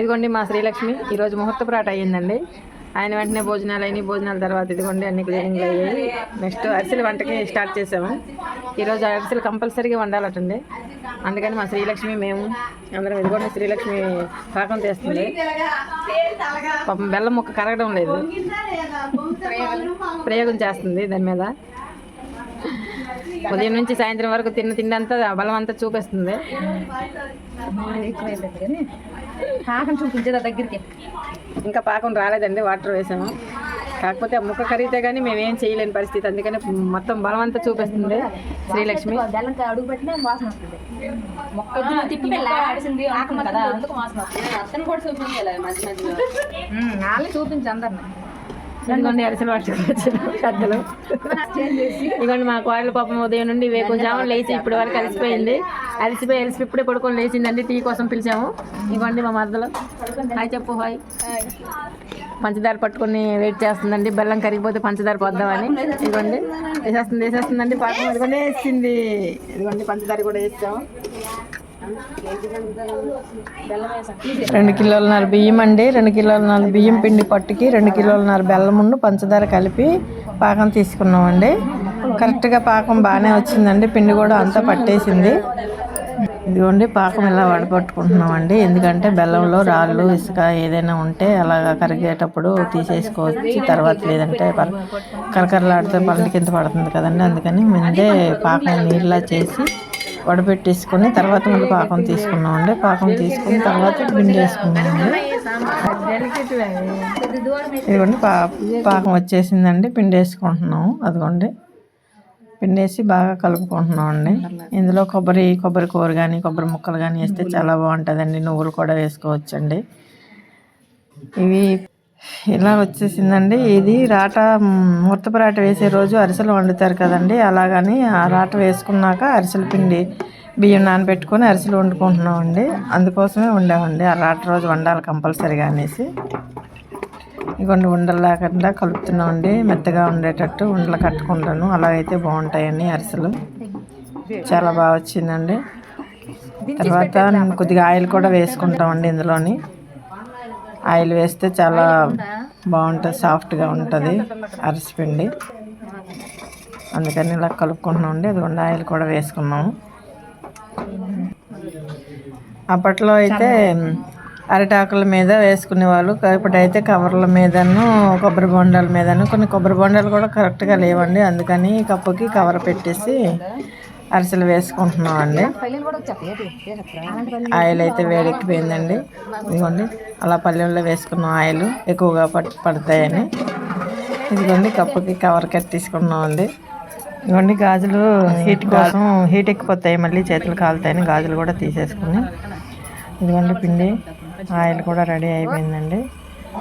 ఇదిగోండి మా శ్రీలక్ష్మి ఈరోజు ముహూర్తపురాట అయ్యిందండి. ఆయన వెంటనే భోజనాలు అయినాయి. భోజనాల తర్వాత ఇదిగోండి అన్ని క్లీనింగ్లు అయ్యాయి. నెక్స్ట్ అరిసెల వంటకి స్టార్ట్ చేసాము ఈరోజు అరిసెలు కంపల్సరీగా వండాలటండి. అందుకని మా శ్రీలక్ష్మి మేము అందరం ఇదిగోండి శ్రీలక్ష్మి పాకం తీస్తుంది. పాపం బెల్లం ముక్క కరగడం లేదు. ప్రయోగం చేస్తుంది దాని మీద. ఉదయం నుంచి సాయంత్రం వరకు తిన్న తిండి అంతా బలం అంతా చూపిస్తుంది. పాకం చూపించేదా దగ్గరికి. ఇంకా పాకం రాలేదండి వాటర్ వేసాము. కాకపోతే ఆ ముక్క కరిగితే కానీ మేము ఏం చేయలేని పరిస్థితి. అందుకని మొత్తం బలం అంతా చూపిస్తుంది శ్రీలక్ష్మి. చూపించి అందరిని. ఇదిగోండి అరిసెలు పట్టుకొచ్చిన పెద్దలు ఇదిగోండి మా కోడల పాపం ఉదయం నుండి వేకుంజాము లేచి ఇప్పటి వరకు అలసిపోయింది. అలసిపోయి అలసిపోయి ఇప్పుడే పడుకొని లేచిందండి టీ కోసం పిలిచాము. ఇవ్వండి మా మరదలు. హాయ్ చెప్పు హాయ్. పంచదార పట్టుకొని వెయిట్ చేస్తుందండి. బెల్లం కరిగిపోతే పంచదార పోద్దామని ఇదిగోండి వేసేస్తుంది వేసేస్తుందండి పాపం. ఇదిగోండి వేసింది. ఇదిగోండి పంచదార కూడా వేస్తాము రెండు కిలోలన్నర బియ్యం అండి. రెండు కిలోలన్నర బియ్యం పిండి పట్టుకి రెండు కిలోలన్నర బెల్లం ఉండు పంచదార కలిపి పాకం తీసుకున్నామండి. కరెక్ట్గా పాకం బాగానే వచ్చిందండి. పిండి కూడా అంతా పట్టేసింది. ఇదిగోండి పాకం ఇలా వడపట్టుకుంటున్నామండి ఎందుకంటే బెల్లంలో రాళ్ళు ఇసుక ఏదైనా ఉంటే అలాగా కరిగేటప్పుడు తీసేసుకోవచ్చు. తర్వాత లేదంటే ప- కరకరలాడితే పళ్ళ కింద పడుతుంది కదండి. అందుకని ముందే పాకం నీళ్ళ చేసి వడపెట్టేసుకొని తర్వాత మళ్ళీ పాకం తీసుకున్నామండి పాకం తీసుకుని తర్వాత పిండి వేసుకున్నామండి ఇదిగోండి పా పాకం వచ్చేసిందండి పిండి వేసుకుంటున్నాము అదిగోండి పిండి వేసి బాగా కలుపుకుంటున్నాం అండి ఇందులో కొబ్బరి కొబ్బరి కూర కానీ కొబ్బరి ముక్కలు కానీ వేస్తే చాలా బాగుంటుందండి నువ్వులు కూడా వేసుకోవచ్చండి ఇవి ఇలా వచ్చేసిందండి. ఇది రాట ముత్తపు రాట వేసే రోజు అరిసెలు వండుతారు కదండి. అలాగని ఆ రాట వేసుకున్నాక అరిసెల పిండి బియ్యం నానబెట్టుకొని అరిసెలు వండుకుంటున్నామండి. అందుకోసమే వండామండి. ఆ రాట రోజు వండాలి కంపల్సరీగా అనేసి. ఇగోండి ఉండలు లేకుండా కలుపుతున్నామండి. మెత్తగా ఉండేటట్టు ఉండలు కట్టుకుంటాను. అలాగైతే బాగుంటాయండి అరిసెలు. చాలా బాగా వచ్చిందండి. తర్వాత కొద్దిగా ఆయిల్ కూడా వేసుకుంటామండి ఇందులోని. ఆయిల్ వేస్తే చాలా బాగుంటుంది సాఫ్ట్గా ఉంటుంది అరిసిపిండి అందుకని ఇలా కలుపుకుంటున్నామండి. అదిగోండి ఆయిల్ కూడా వేసుకున్నాము. అప్పట్లో అయితే అరిటాకుల మీద వేసుకునే వాళ్ళు ఇప్పుడైతే కవర్ల మీదను కొబ్బరి బొండాల మీదను కొన్ని కొబ్బరి బొండాలు కూడా కరెక్ట్గా లేవండి. అందుకని కప్పుకి కవర్ పెట్టేసి అరిసెలు వేసుకుంటున్నాం అండి. ఆయిల్ అయితే వేడెక్కిపోయిందండి. ఇదిగోండి అలా పల్లెల్లో వేసుకున్నాం ఆయిల్ ఎక్కువగా పట్ పడతాయని. ఇదిగోండి కప్పుకి కవర్ కట్టేసుకున్నాం అండి. ఇదిగోండి గాజులు హీట్ కోసం హీట్ ఎక్కిపోతాయి మళ్ళీ చేతులు కాలుతాయని గాజులు కూడా తీసేసుకుని. ఇదిగోండి పిండి ఆయిల్ కూడా రెడీ అయిపోయిందండి.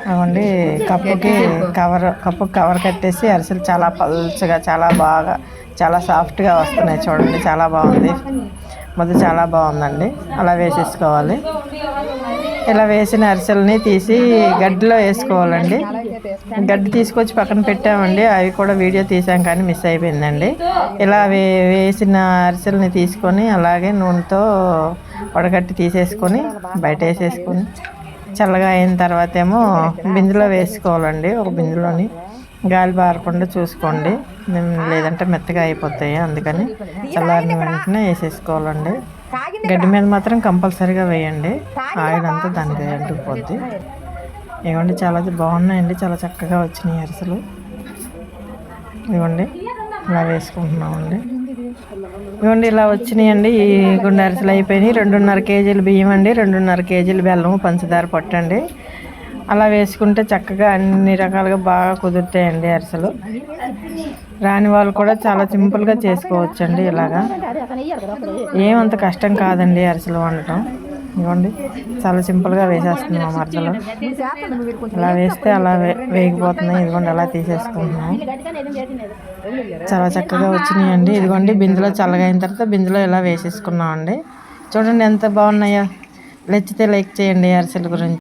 అవండి కప్పుకి కవర్ కప్పుకి కవర్ కట్టేసి అరిసెలు చాలా పల్చగా చాలా బాగా చాలా సాఫ్ట్గా వస్తున్నాయి చూడండి చాలా బాగుంది. మొదలు చాలా బాగుందండి. అలా వేసేసుకోవాలి. ఇలా వేసిన అరిసెలని తీసి గడ్డిలో వేసుకోవాలండి. గడ్డి తీసుకొచ్చి పక్కన పెట్టామండి. అవి కూడా వీడియో తీసాం కానీ మిస్ అయిపోయిందండి. ఇలా వే వేసిన అరిసెలని తీసుకొని అలాగే నూనెతో వడగట్టి తీసేసుకొని బయట వేసేసుకొని చల్లగా అయిన తర్వాత ఏమో బిందులో వేసుకోవాలండి ఒక బిందులోని గాలి బారకుండా చూసుకోండి. లేదంటే మెత్తగా అయిపోతాయి అందుకని చల్లారిన వెంటనే వేసేసుకోవాలండి. గడ్డి మీద మాత్రం కంపల్సరీగా వేయండి. ఆయిల్ అంతా దానికి అంటుకుపోద్ది ఇవ్వండి చాలా బాగున్నాయండి చాలా చక్కగా వచ్చినాయి అరిసెలు. ఇవ్వండి ఇలా వేసుకుంటున్నామండి. ఇవ్వండి ఇలా వచ్చినాయండి. ఈ గుండె అరిసెలు అయిపోయినాయి. రెండున్నర కేజీలు బియ్యం అండి రెండున్నర కేజీలు బెల్లం పంచదార పట్టండి. అలా వేసుకుంటే చక్కగా అన్ని రకాలుగా బాగా కుదురుతాయండి అరిసెలు. రాని వాళ్ళు కూడా చాలా సింపుల్గా చేసుకోవచ్చండి ఇలాగా. ఏమంత కష్టం కాదండి అరిసెలు వండటం. ఇవ్వండి చాలా సింపుల్గా వేసేస్తున్నాం మా మరదలు. ఇలా వేస్తే అలా వే వేగిపోతున్నాయి. ఇదిగోండి అలా తీసేసుకుంటున్నాం. చాలా చక్కగా వచ్చినాయండి. ఇదిగోండి బిందులో చల్లగా అయిన తర్వాత బిందులో ఇలా వేసేసుకున్నాం అండి చూడండి ఎంత బాగున్నాయో. నచ్చితే లైక్ చేయండి అరిసెల గురించి.